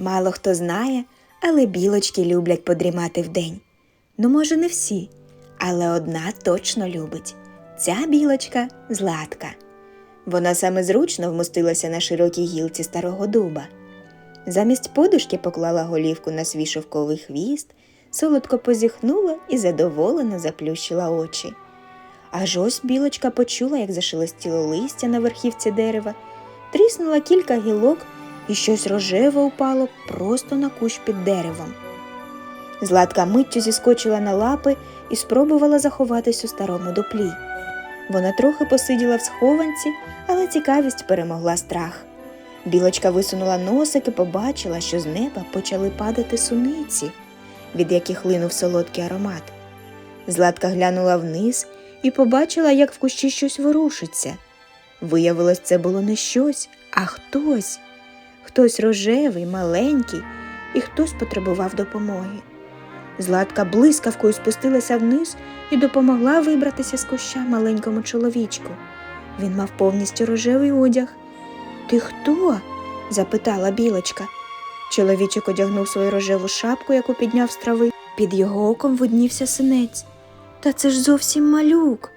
Мало хто знає, але білочки люблять подрімати вдень. Ну, може, не всі, але одна точно любить. Ця білочка Златка. Вона саме зручно вмостилася на широкій гілці старого дуба. Замість подушки поклала голівку на свій шовковий хвіст, солодко позіхнула і задоволено заплющила очі. Аж ось білочка почула, як зашелестіло листя на верхівці дерева, тріснула кілька гілок, і щось рожеве упало просто на кущ під деревом. Златка миттю зіскочила на лапи і спробувала заховатись у старому дуплі. Вона трохи посиділа в схованці, але цікавість перемогла страх. Білочка висунула носик і побачила, що з неба почали падати суниці, від яких линув солодкий аромат. Златка глянула вниз і побачила, як в кущі щось ворушиться. Виявилось, це було не щось, а хтось. Хтось рожевий, маленький, і хтось потребував допомоги. Златка блискавкою спустилася вниз і допомогла вибратися з куща маленькому чоловічку. Він мав повністю рожевий одяг. Ти хто? запитала білочка. Чоловічок одягнув свою рожеву шапку, яку підняв з трави. Під його оком виднівся синець. Та це ж зовсім малюк,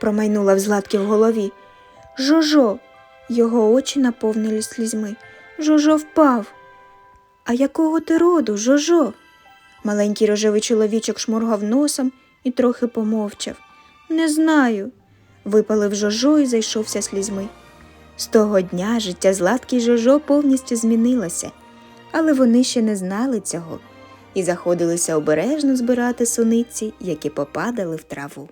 промайнула в Златки в голові. Жожо. Його очі наповнили слізьми. Жожо впав. А якого ти роду, Жожо? Маленький рожевий чоловічок шморгав носом і трохи помовчав. Не знаю, випалив Жожо і зайшовся слізьми. З того дня життя Златки й Жожо повністю змінилося, але вони ще не знали цього і заходилися обережно збирати суниці, які попадали в траву.